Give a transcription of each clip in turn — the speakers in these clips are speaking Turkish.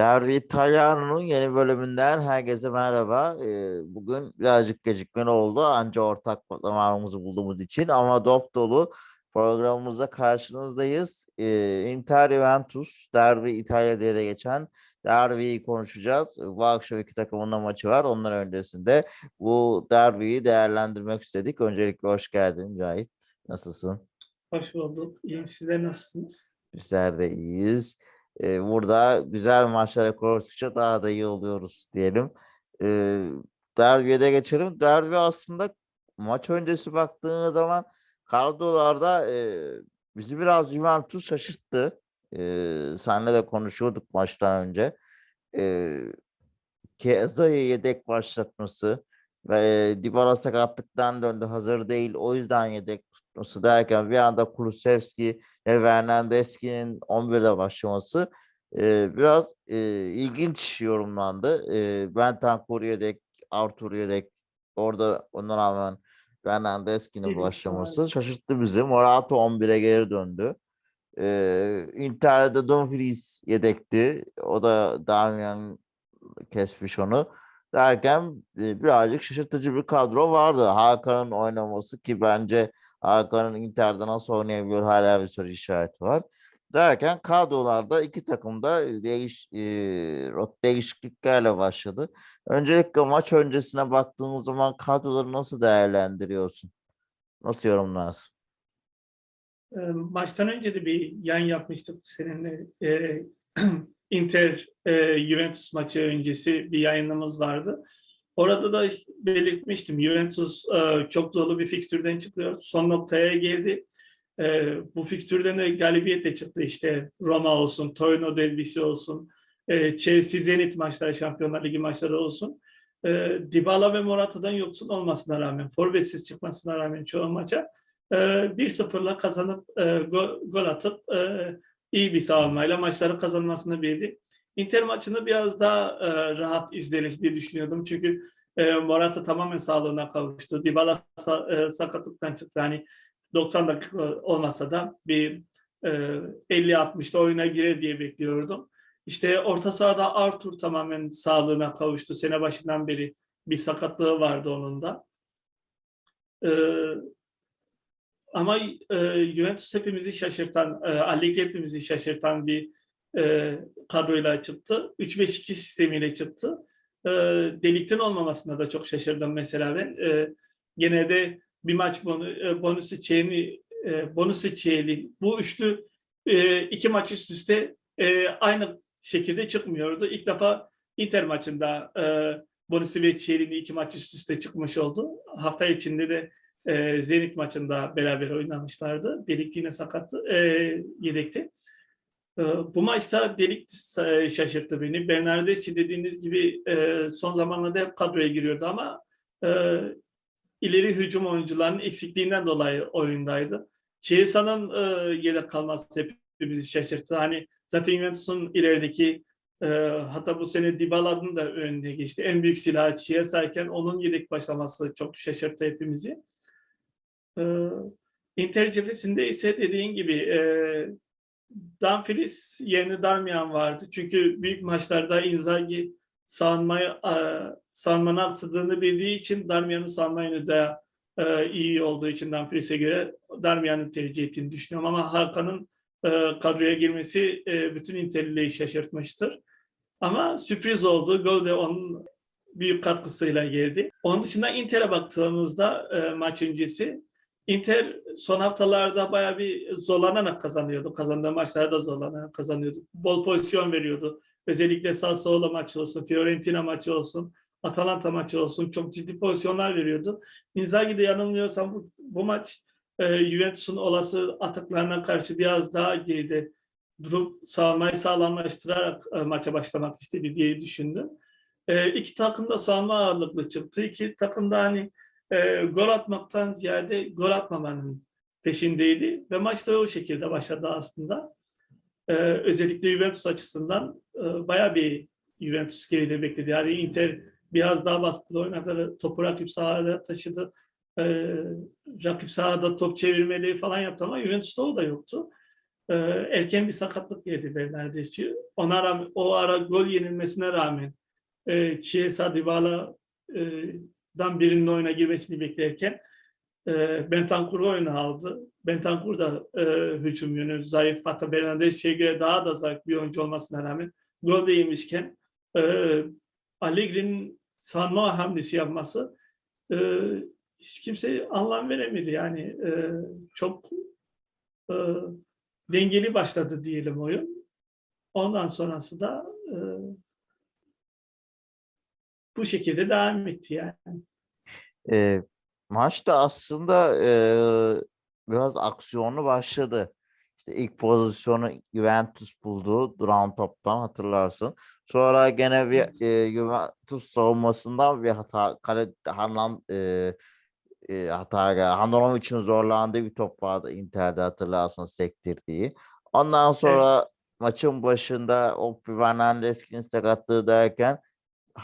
Derbi İtalyano'nun yeni bölümünden herkese merhaba. Ee, bugün birazcık gecikmeli oldu ancak ortak zamanımızı bulduğumuz için ama dop dolu programımızda karşınızdayız. Ee, Inter Juventus derbi İtalya diye de geçen derbiyi konuşacağız. Bu akşam iki takımın da maçı var. Onlar öncesinde bu derbiyi değerlendirmek istedik. Öncelikle hoş geldin Cahit. Nasılsın? Hoş bulduk. İyiyim. Sizler nasılsınız? Bizler de iyiyiz. Ee, burada güzel maçlara koştukça daha da iyi oluyoruz diyelim. Ee, derbiye de geçelim. Derbi aslında maç öncesi baktığın zaman kadrolarda e, bizi biraz Juventus şaşırttı. Ee, seninle de konuşuyorduk maçtan önce. Ee, Chiesa'yı yedek başlatması ve Dybala sakatlıktan döndü hazır değil o yüzden yedek tutması derken bir anda Kulusevski ve Fernandeschi'nin 11'de başlaması e, biraz e, ilginç yorumlandı. E, Bentancur yedek, Artur yedek orada ona rağmen Fernandeschi'nin Yedek, başlaması şaşırttı bizi. Morata 11'e geri döndü. E, Inter'de Dumfries yedekti. O da Darmian kesmiş onu. Derken e, birazcık şaşırtıcı bir kadro vardı. Hakan'ın oynaması ki bence Hakan'ın Inter'de nasıl oynayabiliyor hala bir soru işareti var. Derken kadrolarda iki takımda değiş, e, değişikliklerle başladı. Öncelikle maç öncesine baktığımız zaman kadroları nasıl değerlendiriyorsun? Nasıl yorumlarsın? Maçtan önce de bir yayın yapmıştık seninle. Ee, Inter e, Juventus maçı öncesi bir yayınımız vardı. Orada da işte belirtmiştim. Juventus e, çok zorlu bir fikstürden çıkıyor. Son noktaya geldi. E, bu fikstürden de galibiyetle çıktı. İşte Roma olsun, Torino derbisi olsun, e, Chelsea Zenit maçları, Şampiyonlar Ligi maçları olsun. E, Dybala ve Morata'dan yoksun olmasına rağmen, forvetsiz çıkmasına rağmen çoğu maça e, 1-0'la kazanıp e, gol, gol atıp e, iyi bir savunmayla maçları kazanmasını bildi. Inter maçını biraz daha e, rahat izleriz diye düşünüyordum. Çünkü e, Morata tamamen sağlığına kavuştu. Dybala sa- e, sakatlıktan çıktı. Hani 90 dakika olmasa da bir e, 50-60'da oyuna girer diye bekliyordum. İşte orta sahada Arthur tamamen sağlığına kavuştu. Sene başından beri bir sakatlığı vardı onun da. E, ama e, Juventus hepimizi şaşırtan, e, Allegri hepimizi şaşırtan bir e, kadroyla çıktı. 3-5-2 sistemiyle çıktı. E, deliktin olmamasına da çok şaşırdım mesela ben. E, gene de bir maç e, bonusu çeyni, e, bonusu çeyli. Bu üçlü e, iki maç üst üste e, aynı şekilde çıkmıyordu. İlk defa Inter maçında e, bonusu ve çeyliğini iki maç üst üste çıkmış oldu. Hafta içinde de e, Zenit maçında beraber oynamışlardı. Delik yine sakattı, e, yedekti. E, bu maçta Delik e, şaşırttı beni. Bernardeschi dediğiniz gibi e, son zamanlarda hep kadroya giriyordu ama e, ileri hücum oyuncularının eksikliğinden dolayı oyundaydı. Chiesa'nın e, yedek kalması hepimizi şaşırttı. Hani zaten Juventus'un ilerideki e, hatta bu sene Dybala'nın da önüne geçti. En büyük silahı Chiesa onun yedek başlaması çok şaşırttı hepimizi. E, Inter cephesinde ise dediğin gibi e, Dumfries yerine Darmian vardı. Çünkü büyük maçlarda Inzaghi savunmayı e, savunmanın aksadığını bildiği için Darmian'ın savunma yönü de e, iyi olduğu için Dumfries'e göre Darmian'ın tercih ettiğini düşünüyorum. Ama Hakan'ın e, kadroya girmesi e, bütün Interli'yi şaşırtmıştır. Ama sürpriz oldu. Gol de onun büyük katkısıyla geldi. Onun dışında Inter'e baktığımızda e, maç öncesi Inter son haftalarda bayağı bir zorlanarak kazanıyordu. Kazandığı maçlarda zorlanarak kazanıyordu. Bol pozisyon veriyordu. Özellikle Sassuolo maçı olsun, Fiorentina maçı olsun, Atalanta maçı olsun çok ciddi pozisyonlar veriyordu. Inzaghi de yanılmıyorsam bu, bu maç e, Juventus'un olası ataklarına karşı biraz daha geride durup savunmayı sağlamlaştırarak e, maça başlamak istedi diye düşündüm. E, iki takım da savunma ağırlıklı çıktı. İki takım da hani e, gol atmaktan ziyade gol atmamanın peşindeydi ve maç da o şekilde başladı aslında. E, özellikle Juventus açısından e, bayağı bir Juventus geride bekledi. Yani Inter biraz daha baskılı oynadı, topu rakip sahada taşıdı. E, rakip sahada top çevirmeleri falan yaptı ama Juventus'ta o da yoktu. e, erken bir sakatlık yedi Bernardeschi. Ona rağmen, o ara gol yenilmesine rağmen e, Chiesa, Dybala'dan birinin oyuna girmesini beklerken e, Bentancur'u oyuna aldı. Bentancur da e, hücum yönü zayıf. Hatta Bernardeschi'ye göre daha da zayıf bir oyuncu olmasına rağmen gol de yemişken e, Allegri'nin sanma hamlesi yapması e, hiç kimse anlam veremedi. Yani e, çok e, dengeli başladı diyelim oyun. Ondan sonrası da e, bu şekilde devam etti yani. E, maçta aslında e, biraz aksiyonlu başladı. İşte ilk pozisyonu Juventus buldu duran toptan hatırlarsın. Sonra gene bir Evet. e, Juventus savunmasından bir hata kale Hanan e, e, hata Hanorovic'in zorlandığı bir top vardı Inter'de hatırlarsın sektirdiği. Ondan sonra maçın başında o Fernandeschi'nin sakatlığı derken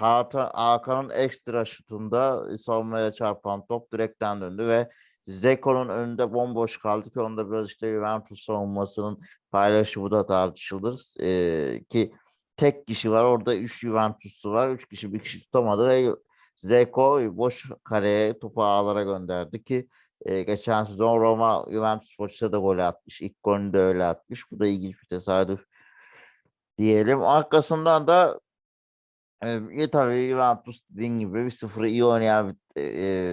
Hakan, Hakan'ın ekstra şutunda savunmaya çarpan top direkten döndü ve Zeko'nun önünde bomboş kaldı ki onda biraz işte Juventus savunmasının paylaşımı da tartışılır. Ee, ki tek kişi var orada 3 Juventuslu var. 3 kişi bir kişi tutamadı ve Zeko boş kaleye topu ağlara gönderdi ki e, geçen sezon Roma Juventus maçında da gol atmış. İlk golünü de öyle atmış. Bu da ilginç bir tesadüf diyelim. Arkasından da e, tabii Juventus dediğin gibi bir sıfırı iyi oynayan bir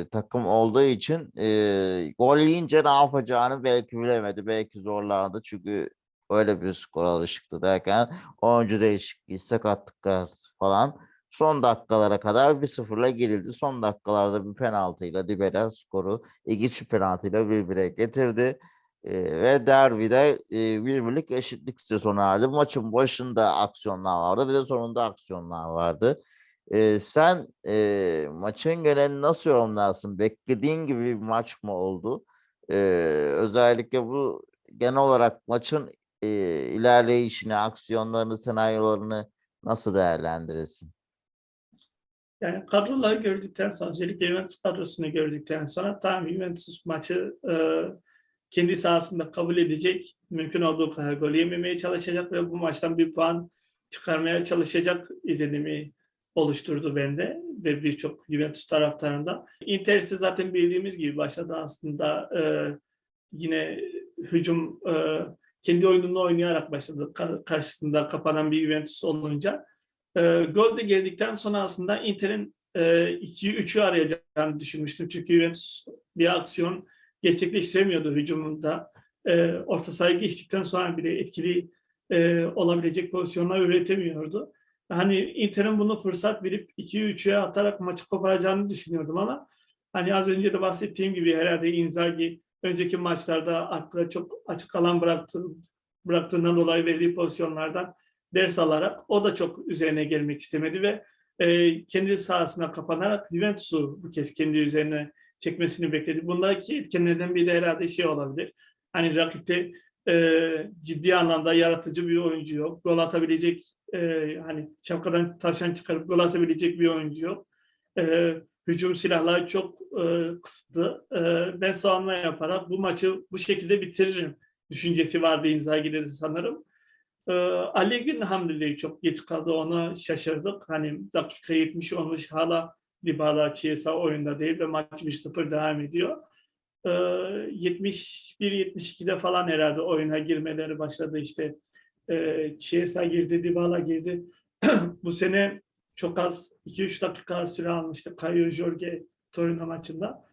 e, takım olduğu için e, gol yiyince ne yapacağını belki bilemedi. Belki zorlandı çünkü öyle bir skor alışıktı derken oyuncu değişikliği, sakatlıklar falan son dakikalara kadar bir sıfırla girildi. Son dakikalarda bir penaltıyla Dybala skoru bir penaltıyla birbirine getirdi. E, ve derbide e, bir birlik eşitlik sona erdi. Maçın başında aksiyonlar vardı bir de sonunda aksiyonlar vardı. E, sen e, maçın genelini nasıl yorumlarsın? Beklediğin gibi bir maç mı oldu? E, özellikle bu genel olarak maçın e, ilerleyişini, aksiyonlarını, senaryolarını nasıl değerlendirirsin? Yani kadroları gördükten sonra, özellikle Juventus kadrosunu gördükten sonra tamam Juventus maçı e, kendi sahasında kabul edecek, mümkün olduğu kadar gol yememeye çalışacak ve bu maçtan bir puan çıkarmaya çalışacak izlenimi oluşturdu bende ve birçok Juventus taraftarında. Inter ise zaten bildiğimiz gibi başladı aslında e, yine hücum e, kendi oyununu oynayarak başladı. Ka- karşısında kapanan bir Juventus olunca. E, gol de geldikten sonra aslında Inter'in e, 2'yi 3'ü arayacağını düşünmüştüm. Çünkü Juventus bir aksiyon gerçekleştiremiyordu hücumunda. E, orta sahaya geçtikten sonra bile etkili e, olabilecek pozisyonlar üretemiyordu. Hani Inter'in bunu fırsat verip 2'yi 3'e atarak maçı koparacağını düşünüyordum ama hani az önce de bahsettiğim gibi herhalde Inzaghi önceki maçlarda akla çok açık alan bıraktı, bıraktığından dolayı verdiği pozisyonlardan ders alarak o da çok üzerine gelmek istemedi ve e, kendi sahasına kapanarak Juventus'u bu kez kendi üzerine çekmesini bekledi. Bundaki etkenlerden biri de herhalde şey olabilir. Hani rakipte e, ciddi anlamda yaratıcı bir oyuncu yok. Gol atabilecek e, hani şapkadan tavşan çıkarıp gol atabilecek bir oyuncu yok. E, hücum silahları çok e, kısıtlı. E, ben savunma yaparak bu maçı bu şekilde bitiririm düşüncesi vardı Inzaghi'de de sanırım. E, Allegri'nin hamleleri çok geç kaldı. Ona şaşırdık. Hani dakika 70 olmuş hala Dybala, Chiesa oyunda değil ve maç 1-0 devam ediyor. E, 71-72'de falan herhalde oyuna girmeleri başladı işte. E, Chiesa girdi, Dybala girdi. bu sene çok az 2-3 dakika süre almıştı Caio Jorge Torino maçında.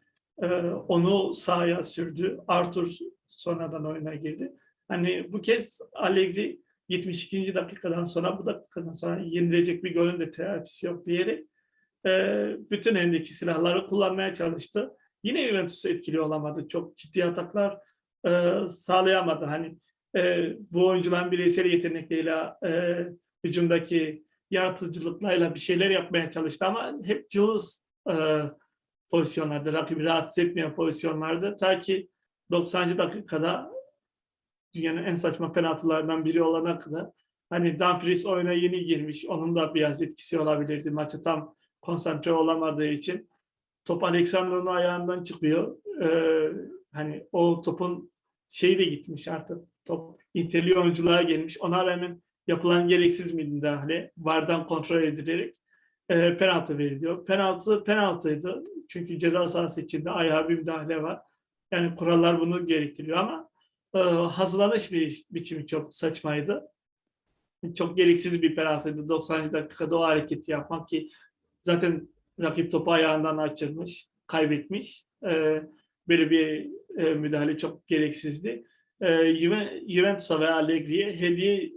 Ee, onu sahaya sürdü. Arthur sonradan oyuna girdi. Hani bu kez Allegri 72. dakikadan sonra bu dakikadan sonra yenilecek bir golün de telafisi yok diyerek e, bütün elindeki silahları kullanmaya çalıştı. Yine Juventus etkili olamadı. Çok ciddi ataklar e, sağlayamadı. Hani e, bu oyuncuların bireysel yetenekleriyle e, hücumdaki yaratıcılıklarla bir şeyler yapmaya çalıştı ama hep cılız e, pozisyonlarda, rakibi rahatsız etmeyen pozisyonlarda ta ki 90. dakikada dünyanın en saçma penaltılardan biri olana kadar hani Dumfries oyuna yeni girmiş. Onun da biraz etkisi olabilirdi. Maça tam konsantre olamadığı için. Top Alexander'ın ayağından çıkıyor. Ee, hani o topun şeyi de gitmiş artık. top Interli oyunculara gelmiş. Ona rağmen yapılan gereksiz müdahale VAR'dan kontrol edilerek e, penaltı veriliyor. Penaltı penaltıydı. Çünkü ceza sahası içinde ayağa bir müdahale var. Yani kurallar bunu gerektiriyor ama e, hazırlanış bir biçimi çok saçmaydı. Çok gereksiz bir penaltıydı. 90. dakikada o hareketi yapmak ki zaten rakip topu ayağından açılmış, kaybetmiş. E, böyle bir e, müdahale çok gereksizdi. E, Juve- Juventus'a ve Allegri'ye hediye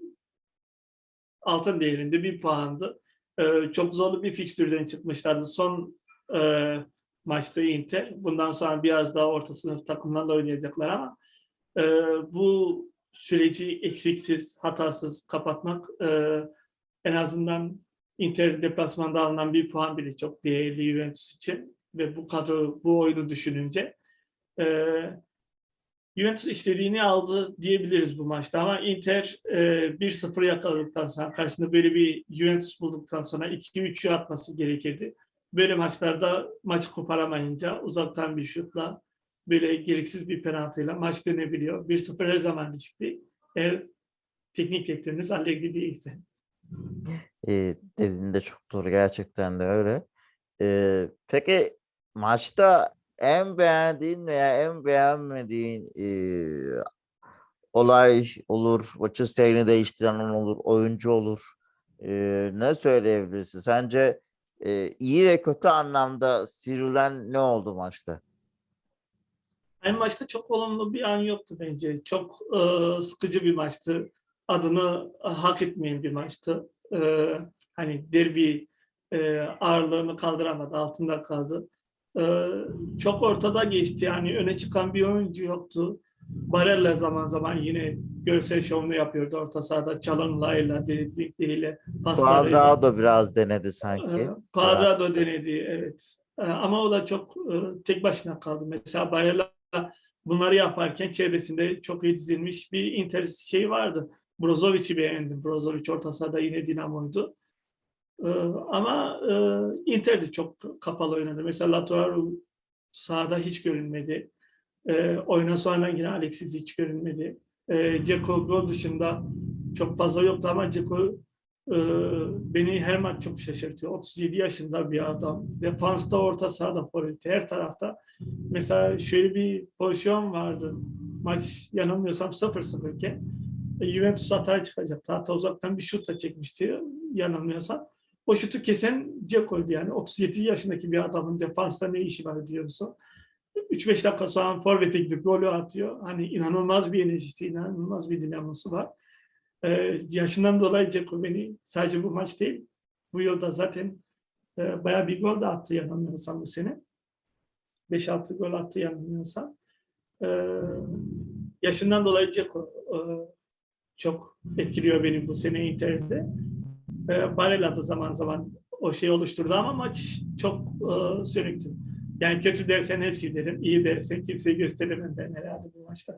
altın değerinde bir puandı. E, çok zorlu bir fikstürden çıkmışlardı. Son e, maçta Inter. Bundan sonra biraz daha orta sınıf takımlarla oynayacaklar ama e, bu süreci eksiksiz, hatasız kapatmak e, en azından Inter deplasmanda alınan bir puan bile çok değerli Juventus için ve bu kadro bu oyunu düşününce e, Juventus istediğini aldı diyebiliriz bu maçta ama Inter e, 1-0 yakaladıktan sonra karşısında böyle bir Juventus bulduktan sonra 2-3'ü atması gerekirdi. Böyle maçlarda maçı koparamayınca uzaktan bir şutla böyle gereksiz bir penaltıyla maç dönebiliyor. 1-0 her zaman riskli. Eğer teknik direktörünüz Allegri değilse. E, dediğin de çok doğru gerçekten de öyle. E, peki maçta en beğendiğin veya en beğenmediğin e, olay olur, maçın seyrini değiştiren olur, oyuncu olur. E, ne söyleyebilirsin? Sence e, iyi ve kötü anlamda sivrilen ne oldu maçta? En maçta çok olumlu bir an yoktu bence. Çok e, sıkıcı bir maçtı. Adını hak etmeyen bir maçtı. E, hani derbi e, ağırlığını kaldıramadı, altında kaldı. E, çok ortada geçti. Yani öne çıkan bir oyuncu yoktu. Barella zaman zaman yine görsel şovunu yapıyordu orta sahada. Çalımlarıyla, driblikleriyle, paslarıyla. Cuadrado biraz denedi sanki. Ee, Cuadrado denedi evet. Ee, Ama o da çok e, tek başına kaldı. Mesela Barella bunları yaparken çevresinde çok iyi dizilmiş bir Inter şey vardı. Brozovic'i beğendim. Brozovic orta sahada yine dinamoydu. Ee, Ama e, Inter de çok kapalı oynadı. Mesela Lautaro sahada hiç görünmedi. Ee, Oyuna sonra yine Alexis hiç görünmedi. Ee, Dzeko gol dışında çok fazla yoktu ama Dzeko ee, beni her maç çok şaşırtıyor. 37 yaşında bir adam. Defansta orta sahada forvet her tarafta. Mesela şöyle bir pozisyon vardı. Maç yanılmıyorsam 0-0 iken e, Juventus hata çıkacaktı. Hatta uzaktan bir şut da çekmişti yanılmıyorsam. O şutu kesen Ceko'ydu yani. 37 yaşındaki bir adamın defansta ne işi var diyorsun. 3-5 dakika sonra forvete gidip golü atıyor. Hani inanılmaz bir enerjisi, inanılmaz bir dinamosu var. Ee, yaşından dolayı Ceko beni sadece bu maç değil, bu yılda zaten e, bayağı bir gol de attı yanılmıyorsam bu sene. 5-6 gol attı yanılmıyorsam. Ee, yaşından dolayı Ceko e, çok etkiliyor beni bu sene Inter'de. E, Barella da zaman zaman o şey oluşturdu ama maç çok e, sönüktü. Yani kötü dersen hepsi derim, iyi dersen kimseyi gösteremem ben herhalde bu maçta.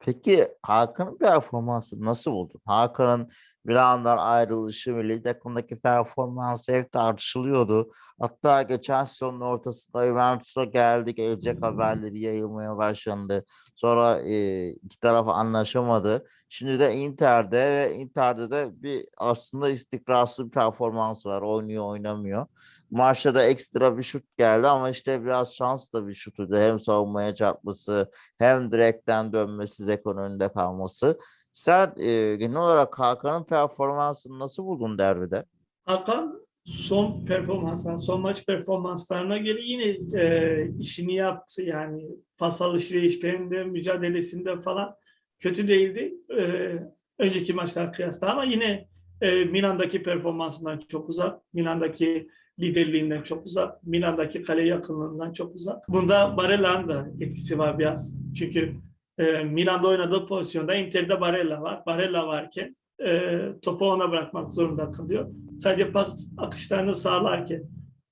Peki Hakan'ın performansı nasıl buldun? Hakan'ın bir andan ayrılışı, milli takımdaki performansı hep tartışılıyordu. Hatta geçen sezonun ortasında Juventus'a geldi, gelecek haberleri yayılmaya başlandı. Sonra e, iki taraf anlaşamadı. Şimdi de Inter'de ve Inter'de de bir aslında istikrarsız bir performans var. Oynuyor, oynamıyor. Maçta da ekstra bir şut geldi ama işte biraz şans da bir şutuydu. Hem savunmaya çarpması hem direkten dönmesi, Zeko'nun önünde kalması. Sen e, genel olarak Hakan'ın performansını nasıl buldun derbide? Hakan son performanslar, son maç performanslarına göre yine e, işini yaptı. Yani pas alışverişlerinde, mücadelesinde falan kötü değildi. E, önceki maçlar kıyasla ama yine e, Milan'daki performansından çok uzak. Milan'daki liderliğinden çok uzak. Milan'daki kale yakınlığından çok uzak. Bunda Barella'nın da etkisi var biraz. Çünkü e, Milan'da oynadığı pozisyonda Inter'de Barella var. Barella varken e, topu ona bırakmak zorunda kalıyor. Sadece pas akışlarını sağlarken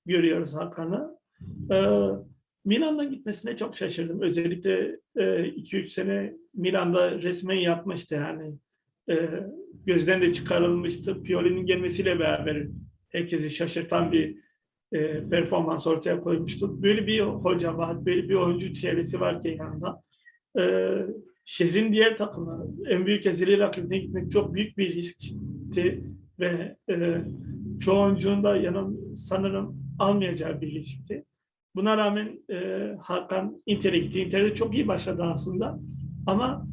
görüyoruz Hakan'ı. E, Milan'dan gitmesine çok şaşırdım. Özellikle 2-3 sene Milan'da resmen yapmıştı yani. E, gözden de çıkarılmıştı. Pioli'nin gelmesiyle beraber herkesi şaşırtan bir e, performans ortaya koymuştu. Böyle bir hoca var, böyle bir oyuncu çevresi varken yanında. E, şehrin diğer takımı en büyük ezeli rakibine gitmek çok büyük bir riskti ve e, çoğu oyuncunun da yanım sanırım almayacağı bir riskti. Buna rağmen e, Hakan Inter'e gitti. Inter'de çok iyi başladı aslında. Ama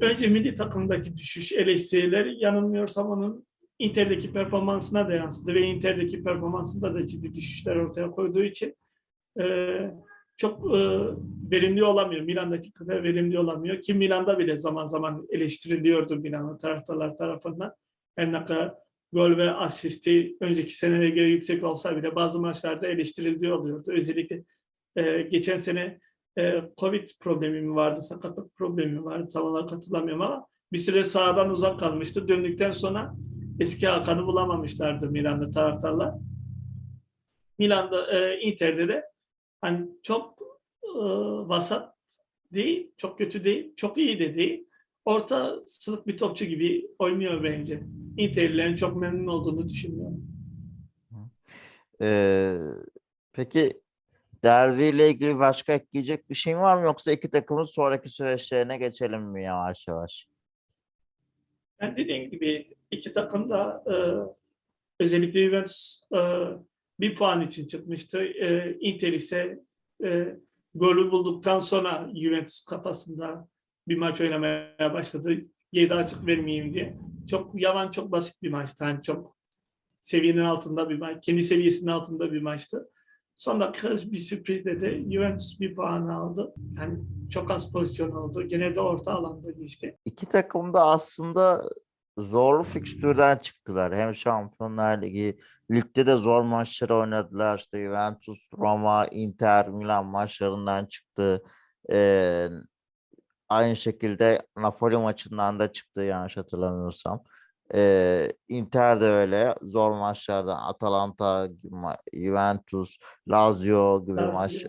önce milli takımdaki düşüş eleştirileri yanılmıyorsam onun Inter'deki performansına da yansıdı ve Inter'deki performansında da ciddi düşüşler ortaya koyduğu için e, çok e, verimli olamıyor. Milan'daki kadar verimli olamıyor. Ki Milan'da bile zaman zaman eleştiriliyordu Milan'ın taraftarlar tarafından. Her ne kadar gol ve asisti önceki senelere göre yüksek olsa bile bazı maçlarda eleştirildiği oluyordu. Özellikle e, geçen sene e, Covid problemi mi vardı, sakatlık problemi mi vardı tam olarak hatırlamıyorum ama bir süre sahadan uzak kalmıştı. Döndükten sonra eski Hakan'ı bulamamışlardı Milan'da taraftarlar. Milan'da, e, Inter'de de hani çok e, vasat değil, çok kötü değil, çok iyi de değil. Orta sınıf bir topçu gibi oynuyor bence. Inter'lilerin çok memnun olduğunu düşünüyorum. Ee, peki derbiyle ilgili başka ekleyecek bir şey var mı yoksa iki takımın sonraki süreçlerine geçelim mi yavaş yavaş? Ben dediğim gibi iki takım da e, özellikle Juventus e, bir puan için çıkmıştı. E, Inter ise e, golü bulduktan sonra Juventus kafasında bir maç oynamaya başladı. Yedi açık vermeyeyim diye. Çok yalan, çok basit bir maçtı. Yani çok seviyenin altında bir maç, kendi seviyesinin altında bir maçtı. Son dakika bir sürprizle de Juventus bir puan aldı. Yani çok az pozisyon oldu. Gene de orta alanda geçti. İki takım da aslında zorlu fikstürden çıktılar. Hem Şampiyonlar Ligi, ligde de zor maçları oynadılar. İşte Juventus, Roma, Inter, Milan maçlarından çıktı. Ee, aynı şekilde Napoli maçından da çıktı yanlış hatırlamıyorsam. Ee, Inter de öyle zor maçlardan Atalanta, Juventus, Lazio gibi maç Lazio.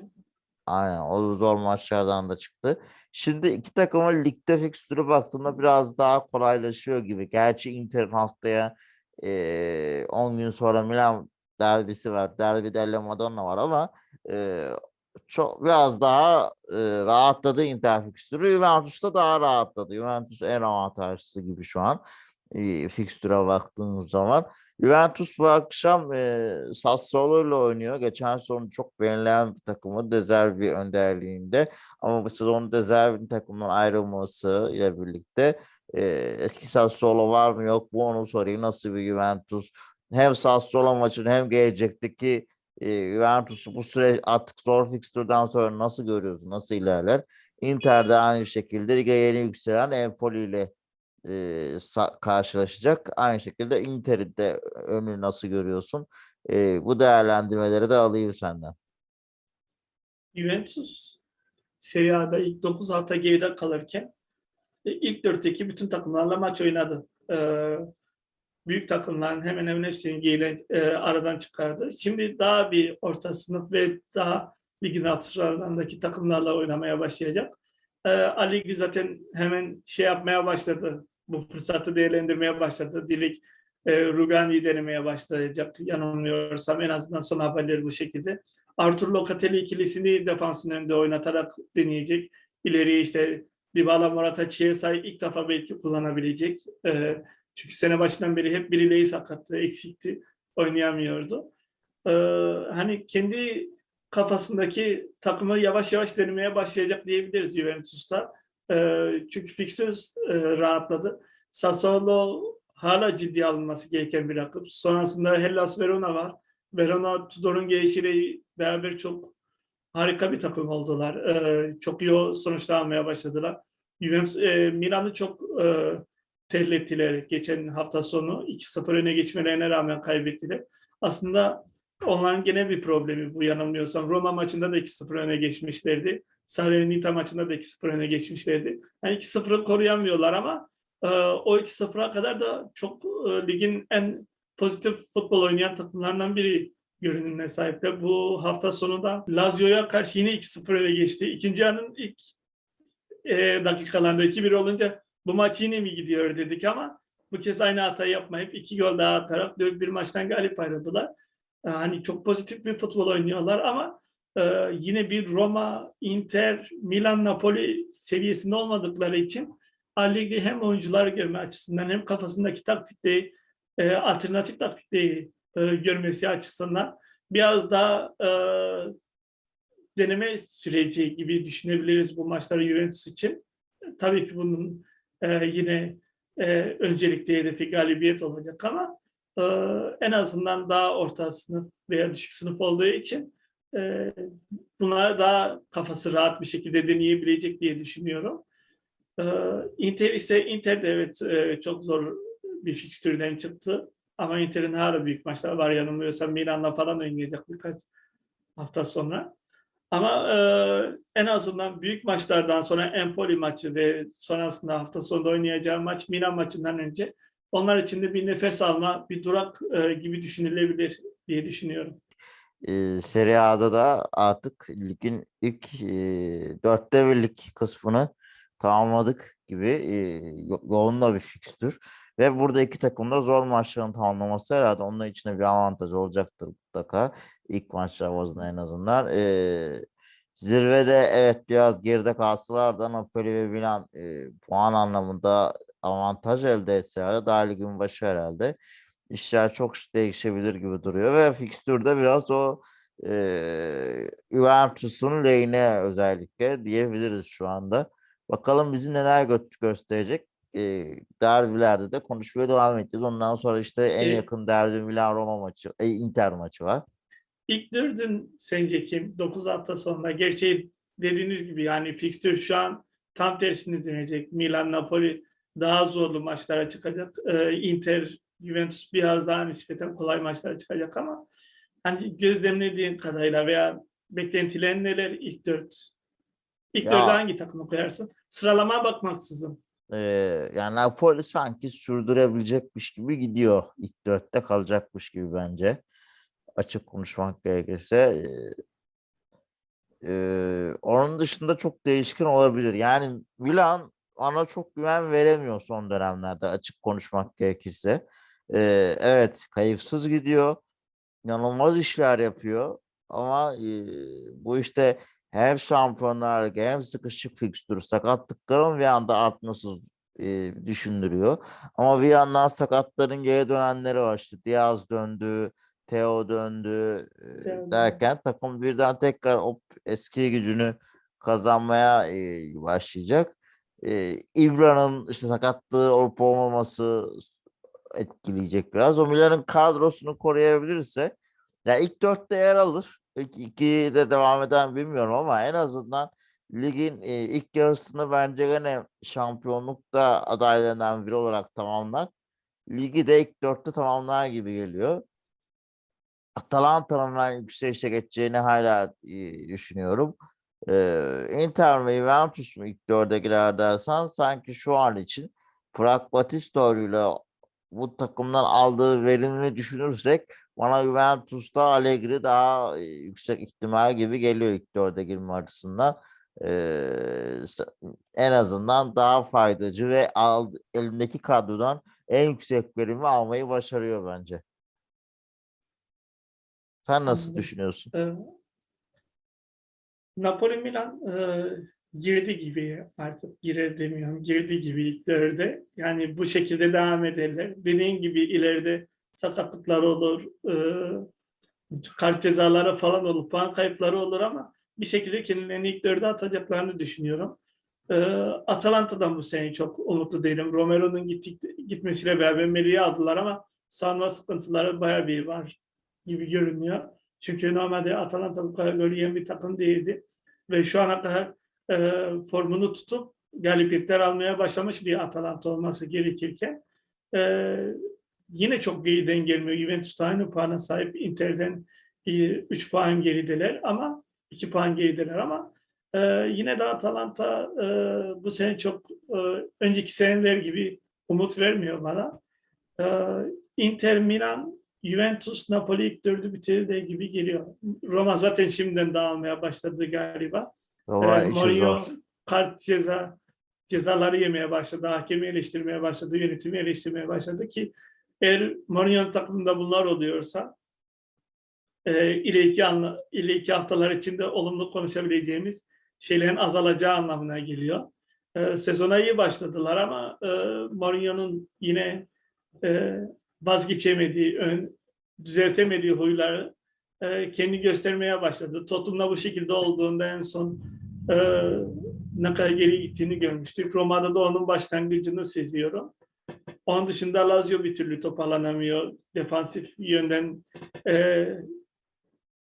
Aynen o zor maçlardan da çıktı. Şimdi iki takımın ligde fikstürü baktığımda biraz daha kolaylaşıyor gibi. Gerçi Inter'in haftaya eee 10 gün sonra Milan derbisi var. Derbi della Madonna var ama eee, çok biraz daha eee, rahatladı Inter fikstürü. Juventus da daha rahatladı. Juventus en avantajlısı gibi şu an. Eee, fikstüre baktığımız zaman. Juventus bu akşam e, Sassuolo ile oynuyor. Geçen sezon çok beğenilen bir takımı De Zerbi önderliğinde. Ama bu sezon De Zerbi'nin takımdan ayrılması ile birlikte e, eski Sassuolo var mı yok mu onu sorayım. Nasıl bir Juventus? Hem Sassuolo maçını hem gelecekteki e, Juventus'u bu süre artık zor fikstürden sonra nasıl görüyorsun? Nasıl ilerler? Inter'de aynı şekilde lige yeni yükselen Empoli ile e, karşılaşacak. Aynı şekilde Inter'i de önünü nasıl görüyorsun? E, bu değerlendirmeleri de alayım senden. Juventus Serie A'da ilk 9 hafta geride kalırken e, ilk dörtteki bütün takımlarla maç oynadı. Ee, büyük takımların hemen hemen hepsini geride, e, aradan çıkardı. Şimdi daha bir orta sınıf ve daha ligin alt sıralarındaki takımlarla oynamaya başlayacak. Ee, Ali zaten hemen şey yapmaya başladı. Bu fırsatı değerlendirmeye başladı. Direkt e, Rugani denemeye başlayacak. Yanılmıyorsam en azından son haberleri bu şekilde. Artur Locatelli ikilisini defansın önünde oynatarak deneyecek. İleriye işte Dybala, Morata, Chiesa'yı ilk defa belki kullanabilecek. Ee, çünkü sene başından beri hep birileri sakattı, eksikti, oynayamıyordu. Ee, hani kendi kafasındaki takımı yavaş yavaş denemeye başlayacak diyebiliriz Juventus'ta. Ee, çünkü fixtures e, rahatladı. Sassuolo hala ciddi alınması gereken bir rakip. Sonrasında Hellas Verona var. Verona Tudor'un gelişiyle beraber çok harika bir takım oldular. Ee, çok iyi sonuçlar almaya başladılar. Juventus, e, Milan'ı çok e, terlettiler geçen hafta sonu. 2-0 öne geçmelerine rağmen kaybettiler. Aslında onların gene bir problemi bu yanılmıyorsam. Roma maçında da 2-0 öne geçmişlerdi. Salernitana maçında da 2-0 öne geçmişlerdi. Yani 2-0'ı koruyamıyorlar ama e, o 2-0'a kadar da çok e, ligin en pozitif futbol oynayan takımlarından biri görünümüne sahipler. Bu hafta sonu da Lazio'ya karşı yine 2-0 öne geçti. İkinci yarının ilk e, dakikalarında 2-1 olunca bu maç yine mi gidiyor dedik ama bu kez aynı hatayı yapmayıp iki gol daha atarak 4-1 maçtan galip ayrıldılar. E, Hani çok pozitif bir futbol oynuyorlar ama e, yine bir Roma, Inter, Milan, Napoli seviyesinde olmadıkları için Allegri hem oyuncular görme açısından hem kafasındaki taktikleri, e, alternatif taktikleri e, görmesi açısından biraz daha e, deneme süreci gibi düşünebiliriz bu maçları Juventus için. Tabii ki bunun e, yine e, öncelikli hedefi galibiyet olacak ama e, en azından daha orta sınıf veya düşük sınıf olduğu için e, buna daha kafası rahat bir şekilde deneyebilecek diye düşünüyorum. E, Inter ise Inter de evet e, çok zor bir fikstürden çıktı. Ama Inter'in hala büyük maçları var yanılmıyorsam Milan'la falan oynayacak birkaç hafta sonra. Ama e, en azından büyük maçlardan sonra Empoli maçı ve sonrasında hafta sonunda oynayacağı maç Milan maçından önce onlar için de bir nefes alma, bir durak e, gibi düşünülebilir diye düşünüyorum. Ee, Serie A'da da artık ligin ilk e, dörtte birlik kısmını tamamladık gibi e, yo- yoğun da bir fikstür. Ve burada iki takım da zor maçların tamamlaması herhalde onun içine bir avantaj olacaktır mutlaka. İlk maçlar bazında en azından. Ee, zirvede evet biraz geride kalsalar da Napoli ve Milan e, puan anlamında avantaj elde etseler daha ligin başı herhalde işler çok değişebilir gibi duruyor ve fikstürde biraz o eee Juventus'un lehine özellikle diyebiliriz şu anda. Bakalım bizi neler gö- gösterecek. Eee derbilerde de konuşmaya devam edeceğiz. Ondan sonra işte en Ee, yakın derbi Milan-Roma maçı, e, Inter maçı var. İlk dördün sence kim? 9 hafta sonra. Gerçi dediğiniz gibi yani fikstür şu an tam tersine dönecek. Milan, Napoli daha zorlu maçlara çıkacak. Ee, Inter, Juventus biraz daha nispeten kolay maçlara çıkacak ama hani gözlemlediğin kadarıyla veya beklentilerin neler ilk dört? İlk Ya- dörde hangi takımı koyarsın? Sıralamaya bakmaksızın. Eee yani Napoli sanki sürdürebilecekmiş gibi gidiyor. İlk dörtte kalacakmış gibi bence. Açık konuşmak gerekirse. Eee, eee, onun dışında çok değişken olabilir. Yani Milan ana çok güven veremiyor son dönemlerde açık konuşmak gerekirse. Evet kayıpsız gidiyor. İnanılmaz işler yapıyor. Ama bu işte hem Şampiyonlar hem sıkışık fikstür sakatlıkların bir anda artması düşündürüyor. Ama bir yandan sakatların geri dönenleri var. İşte Diaz döndü, Theo döndü derken takım birden tekrar o eski gücünü kazanmaya başlayacak. Eee İbra'nın işte sakatlığı olup olmaması etkileyecek biraz. O Milan'ın kadrosunu koruyabilirse ya ilk dörtte yer alır. İlk ikide devam eden bilmiyorum ama en azından ligin e, ilk yarısını bence gene şampiyonlukta adaylarından biri olarak tamamlar. Ligi de ilk dörtte tamamlar gibi geliyor. Atalanta'nın ben yükselişe geçeceğini hala e, düşünüyorum. Ee, Inter mi Juventus mu ilk dörde girer dersen sanki şu an için pragmatist doğruyla bu takımdan aldığı verimi düşünürsek bana Juventus'ta Allegri daha e, yüksek ihtimal gibi geliyor ilk dörde girme açısından. Ee, en azından daha faydacı ve al, elindeki kadrodan en yüksek verimi almayı başarıyor bence. Sen nasıl düşünüyorsun? Ee, Napoli Milan e, girdi gibi artık girer demiyorum girdi gibi ilk dörde. Yani bu şekilde devam ederler. Dediğin gibi ileride sakatlıklar olur, e, kart cezaları falan olur, puan kayıpları olur ama bir şekilde kendilerini ilk dörde atacaklarını düşünüyorum. E, Atalanta'dan bu sene çok umutlu değilim. Romero'nun gittik, gitmesiyle beraber Melih'i aldılar ama savunma sıkıntıları bayağı bir var gibi görünüyor. Çünkü normalde Atalanta bu kadar gol yiyen bir takım değildi. Ve şu ana kadar e, formunu tutup galibiyetler almaya başlamış bir Atalanta olması gerekirken e, yine çok geriden gelmiyor. Juventus aynı puana sahip. Inter'den 3 puan gerideler ama 2 puan gerideler ama e, yine de Atalanta e, bu sene çok e, önceki seneler gibi umut vermiyor bana. E, Inter, Milan, Juventus, Napoli ilk dördü bitirdi gibi geliyor. Roma zaten şimdiden dağılmaya başladı galiba. Roma Ee, işi Mourinho kart ceza cezaları yemeye başladı. Hakemi eleştirmeye başladı. Yönetimi eleştirmeye başladı ki eğer Mourinho'nun takımında bunlar oluyorsa e, ileriki, anla, ileriki haftalar içinde olumlu konuşabileceğimiz şeylerin azalacağı anlamına geliyor. E, sezona iyi başladılar ama e, Mourinho'nun yine e, vazgeçemediği, ön, düzeltemediği huyları e, kendi göstermeye başladı. Tottenham'da bu şekilde olduğunda en son e, ne kadar geri gittiğini görmüştük. Roma'da da onun başlangıcını seziyorum. Onun dışında Lazio bir türlü toparlanamıyor. Defansif yönden e,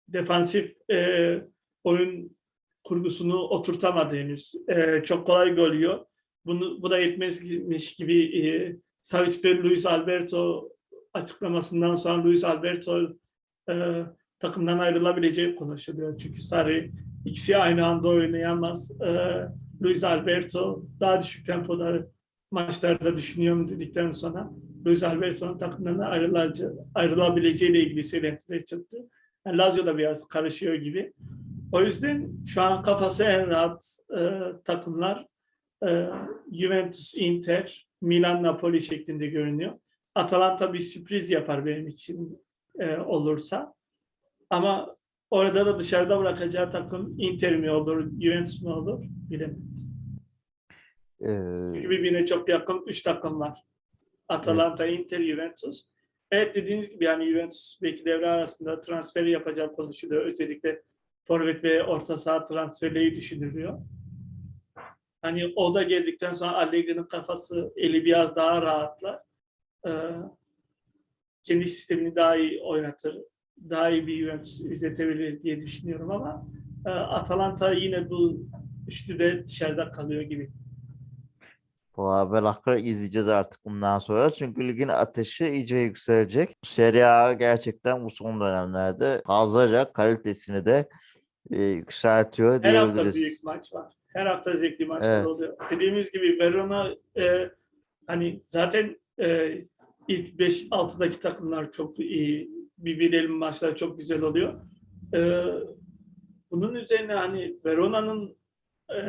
defansif e, oyun kurgusunu oturtamadı henüz. E, çok kolay gol yiyor. Bunu, bu da yetmezmiş gibi e, Savic ve Luis Alberto açıklamasından sonra Luis Alberto e, takımdan ayrılabileceği konuşuluyor. Çünkü Sarri ikisi aynı anda oynayamaz. E, Luis Alberto daha düşük tempoda maçlarda düşünüyorum dedikten sonra Luis Alberto'nun takımdan ayrılabileceğiyle ilgili söylentiler çıktı. Yani Lazio da biraz karışıyor gibi. O yüzden şu an kafası en rahat e, takımlar e, Juventus, Inter, Milan, Napoli şeklinde görünüyor. Atalanta bir sürpriz yapar benim için e, olursa. Ama orada da dışarıda bırakacağı takım Inter mi olur, Juventus mu olur bilemem. Ee, Çünkü birbirine çok yakın üç takım var. Atalanta, Inter, Juventus. Evet dediğiniz gibi yani Juventus belki devre arasında transferi yapacağı konuşuluyor. Özellikle forvet ve orta saha transferleri düşünülüyor. Hani o da geldikten sonra Allegri'nin kafası eli biraz daha rahatlar. Ee, kendi sistemini daha iyi oynatır. Daha iyi bir Juventus izletebilir diye düşünüyorum ama e, Atalanta yine bu üçlüde dışarıda kalıyor gibi. Bu haber izleyeceğiz artık bundan sonra. Çünkü ligin ateşi iyice yükselecek. Serie A gerçekten bu son dönemlerde fazlaca kalitesini de e, yükseltiyor Her hafta diyebiliriz. büyük maç var. Her hafta zevkli maçlar Evet. oluyor. Dediğimiz gibi Verona e, hani zaten e, ilk 5-6'daki takımlar çok iyi. Birbiriyle maçlar çok güzel oluyor. E, bunun üzerine hani Verona'nın e,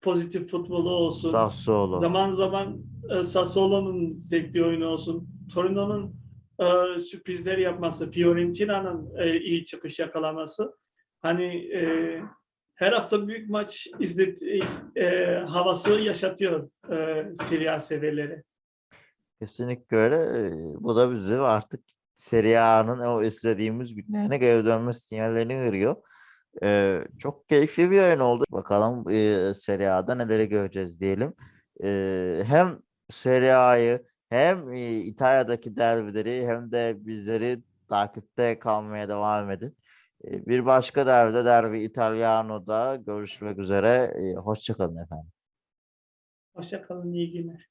pozitif futbolu olsun. Sassuolo. Zaman zaman e, Sassuolo'nun zevkli oyunu olsun. Torino'nun e, sürprizler yapması, Fiorentina'nın e, iyi çıkış yakalaması. Hani e, her hafta büyük maç izlet e, havası yaşatıyor e, Serie A severleri. Kesinlikle öyle. Ee, Bu da bizi artık Serie A'nın o istediğimiz günlerine geri dönme sinyallerini veriyor. Ee, çok keyifli bir oyun oldu. Bakalım e, Serie A'da neleri göreceğiz diyelim. Ee, hem Serie A'yı hem e, İtalya'daki derbileri hem de bizleri takipte kalmaya devam edin. Ee, bir başka derbide Derbi Italiano'da görüşmek üzere. Ee, hoşça kalın efendim. Hoşça kalın, iyi günler.